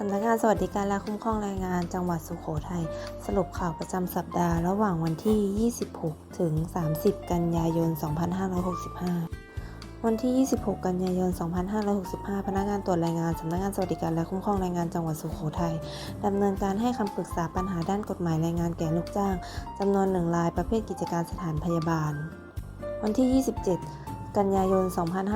สำนักงานสวัสดิการและคุ้มครองแรงงานจังหวัดสุโขทัยสรุปข่าวประจำสัปดาห์ระหว่างวันที่ 26 ถึง 30 กันยายน 2565 วันที่ 26 กันยายน 2565 พนักงานตรวจแรงงานสำนักงานสวัสดิการและคุ้มครองแรงงานจังหวัดสุโขทัยดำเนินการให้คำปรึกษาปัญหาด้านกฎหมายแรงงานแก่ลูกจ้างจำนวนหนึ่งรายประเภทกิจการสถานพยาบาล วันที่ 27 กันยายน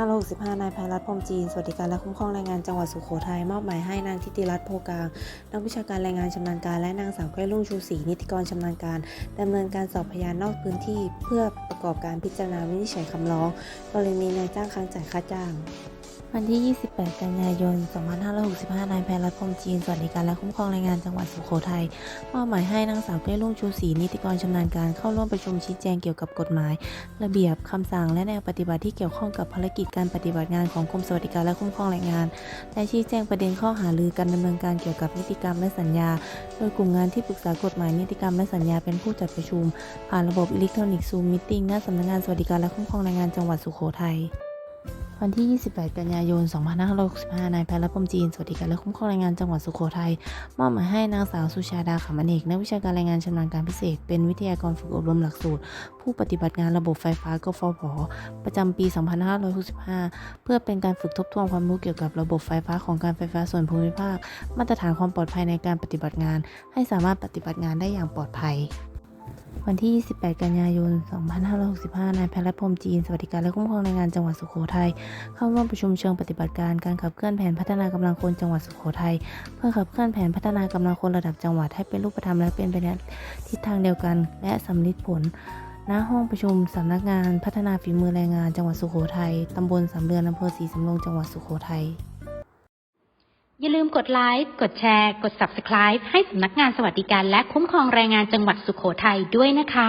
2565 นายภัยรัตพรมจีน สวัสดิการและคุ้มครองแรงงานจังหวัดสุโขทัย มอบหมายให้นางทิติรัตน์โพกลาง นักวิชาการแรงงานชำนาญการ และนางสาวแก้วรุ่งชูศรี นิติกรชำนาญการ ดำเนินการสอบพยานนอกพื้นที่ เพื่อประกอบการพิจารณาวินิจฉัยคำร้อง กรณีนายจ้างค้างจ่ายค่าจ้าง วันที่ 28 กันยายน 2565 นายแพทย์รัตน์พรหมจีน สวัสดิการและคุ้มครองแรงงานจังหวัดสุโขทัยมอบหมายให้นางสาวเกล้รุ่งชูศรีนิติกรชำนาญการเข้าร่วมประชุมชี้แจงเกี่ยวกับกฎหมาย ระเบียบคำสั่งและแนวปฏิบัติที่เกี่ยวข้องกับภารกิจการปฏิบัติงานของกรมสวัสดิการและคุ้มครองแรงงาน และชี้แจงประเด็นข้อหารือการดำเนินการเกี่ยวกับนิติกรรมและสัญญา โดยกลุ่มงานที่ปรึกษากฎหมายนิติกรรมและสัญญาเป็นผู้จัดประชุม ผ่านระบบอิเล็กทรอนิกส์ซูมมิทติ้งหน้าสำนักงานสวัสดิการและคุ้มครองแรงงานจังหวัดสุโขทัย วันที่ 28 กันยายน 2565 นายแพทย์รัตน์พรหมจีน สวัสดิการและคุ้มครองแรงงานจังหวัดสุโขทัย มอบหมายให้นางสาวสุชาดาขำอเนกนักวิชาการแรงงานชำนาญการพิเศษ เป็นวิทยากรฝึกอบรมหลักสูตร ผู้ปฏิบัติงานระบบไฟฟ้ากฟผ ประจำปี 2565 เพื่อเป็นการฝึกทบทวนความรู้เกี่ยวกับระบบไฟฟ้าของการไฟฟ้าส่วนภูมิภาค มาตรฐานความปลอดภัยในการปฏิบัติงาน ให้สามารถปฏิบัติงานได้อย่างปลอดภัย วันที่ 28 กันยายน 2565 นายแพทย์รัตน์พรมจีน สวัสดิการและคุ้มครองแรงงานจังหวัดสุโขทัย เข้าร่วมประชุมเชิงปฏิบัติการการขับเคลื่อนแผนพัฒนากำลังคนจังหวัดสุโขทัย เพื่อขับเคลื่อนแผนพัฒนากำลังคนระดับจังหวัดให้เป็นรูปธรรมและเป็นไปในทิศทางเดียวกัน และสำลิดผลณห้องประชุมสำนักงานพัฒนาฝีมือแรงงานจังหวัดสุโขทัย ตำบลสำเรือนอำเภอศรีสำโรงจังหวัดสุโขทัย อย่าลืมกดไลค์ กดแชร์ กด Subscribe ให้สำนักงานสวัสดิการและคุ้มครองแรงงานจังหวัดสุโขทัยด้วยนะคะ